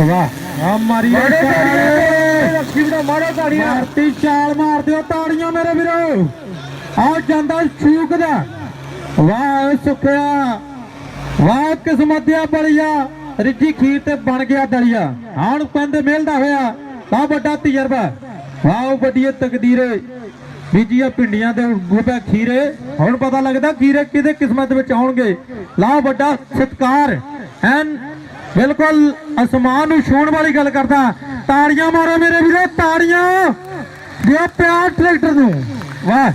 ਵਾਹ ਆ ਮਾਰੀ ਰੱਖੀ ਵੀਰੋ ਮਾਰੋ ਤਾੜੀਆਂ ਮਾਰਤੀ ਚਾਲ ਮਾਰ ਦਿਓ ਤਾੜੀਆਂ ਮੇਰੇ ਵੀਰੋ। ਆ ਜਾਂਦਾ ਸ਼ੂਕ ਦਾ। ਵਾਹ ਸੁੱਖਿਆ। ਵਾਹ ਕਿਸਮਤ ਦਿਆ ਬੜੀਆ ਰਿੱਜੀ ਖੀਰ ਤੇ ਬਣ ਗਿਆ ਦਲੀਆ। ਹੁਣ ਪੰਦ ਮਿਲਦਾ ਹੋਇਆ। ਤਾਂ ਵੱਡਾ ਤਜਰਬਾ। ਵਾਹ ਵੱਡੀ ਤਕਦੀਰੇ। ਬੀਜੀਆਂ ਪਿੰਡੀਆਂ ਦੇ ਗੋਬਾ ਖੀਰੇ। ਹੁਣ ਪਤਾ ਲੱਗਦਾ ਖੀਰੇ ਕਿਹਦੇ ਕਿਸਮਤ ਵਿੱਚ ਆਉਣਗੇ। ਲਾ ਵੱਡਾ ਸਤਕਾਰ। ਐਨ ਬਿਲਕੁਲ ਅਸਮਾਨ ਨੂੰ ਛੂਣ ਵਾਲੀ ਗੱਲ ਕਰਦਾ। ਤਾੜੀਆਂ ਮਾਰੋ ਮੇਰੇ ਵੀਰੋ ਤਾੜੀਆਂ। ਦਿਓ ਪਿਆਰ ਟਰੈਕਟਰ ਨੂੰ। ਵਾਹ।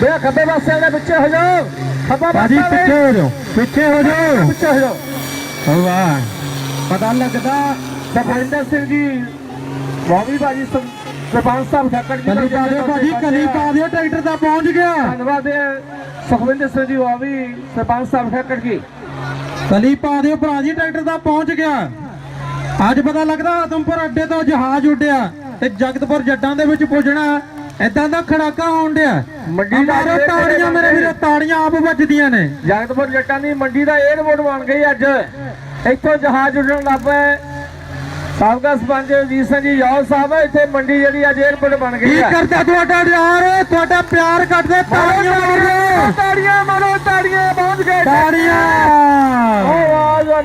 ਵੇ ਖੱਬੇ ਪਾਸੇ ਦੇ ਪਿੱਛੇ ਹੋ ਜਾਓ। ਖੱਬਾ ਪਾਸਾ ਪਿੱਛੇ ਹੋ ਜਾਓ। ਪਿੱਛੇ ਹੋ ਜਾਓ। ਪਿੱਛੇ ਹੋ ਜਾਓ। ਵਾਹ। ਪਤਾ ਲੱਗਦਾ ਸੁਖਵਿੰਦਰ ਸਿੰਘ ਜੀ ਵਾਵੀ ਬਾਜੀ ਸਰਪੰਚ ਸਾਹਿਬ ਠੱਕੜ ਜੀ ਕਲੀ ਪਾ ਦਿਓ ਭਾਜੀ ਕਲੀ ਪਾ ਦਿਓ ਟਰੈਕਟਰ ਤਾਂ ਪਹੁੰਚ ਗਿਆ। ਧੰਨਵਾਦ ਸੁਖਵਿੰਦਰ ਸਿੰਘ ਜੀ ਵਾਵੀ ਸਰਪੰਚ ਸਾਹਿਬ ਠੱਕੜ ਜੀ ਕਲੀ ਪਾ ਦਿਓ ਭਰਾ ਜੀ ਟਰੈਕਟਰ ਤਾਂ ਪਹੁੰਚ ਗਿਆ। ਅੱਜ ਪਤਾ ਲੱਗਦਾ ਆਦਮਪੁਰ ਅੱਡੇ ਤੋਂ ਜਹਾਜ਼ ਉੱਡਿਆ ਤੇ ਜਗਤਪੁਰ ਜੱਟਾਂ ਦੇ ਵਿੱਚ ਪੁੱਜਣਾ ਐਦਾਂ ਦਾ ਖੜਾਕਾ ਆਉਣ ਡਿਆ। ਮੰਡੀ ਦਾ ਤਾੜੀਆਂ ਮੇਰੇ ਵੀਰੋ ਤਾੜੀਆਂ ਆਪ ਵੱਜਦੀਆਂ ਨੇ। ਜਗਤਪੁਰ ਜੱਟਾਂ ਦੀ ਮੰਡੀ ਦਾ 에ਅਰਪੋਰਟ ਬਣ ਗਈ ਅੱਜ। ਇੱਥੋਂ ਜਹਾਜ਼ ਉੱਡਣ ਲੱਗ ਪਏ। ਸਾਬਕਾ ਸਰਪੰਚ ਜੀ ਸਿੰਘ ਜੀ ਯਾਦ ਸਾਹਿਬ ਇੱਥੇ ਮੰਡੀ ਜਿਹੜੀ ਅੱਜ 에ਅਰਪੋਰਟ ਬਣ ਕੀ ਗਈ ਹੈ ਕਰਦਾ ਤੁਹਾਡਾ ਯਾਰ? ਤੁਹਾਡਾ ਪਿਆਰ ਕੱਢਦੇ ਤਾੜੀਆਂ ਮਾਰੋ ਤਾੜੀਆਂ ਮਾਰੋ। ਤਾੜੀਆਂ ਪਹੁੰਚ ਗਏ ਤਾੜੀਆਂ।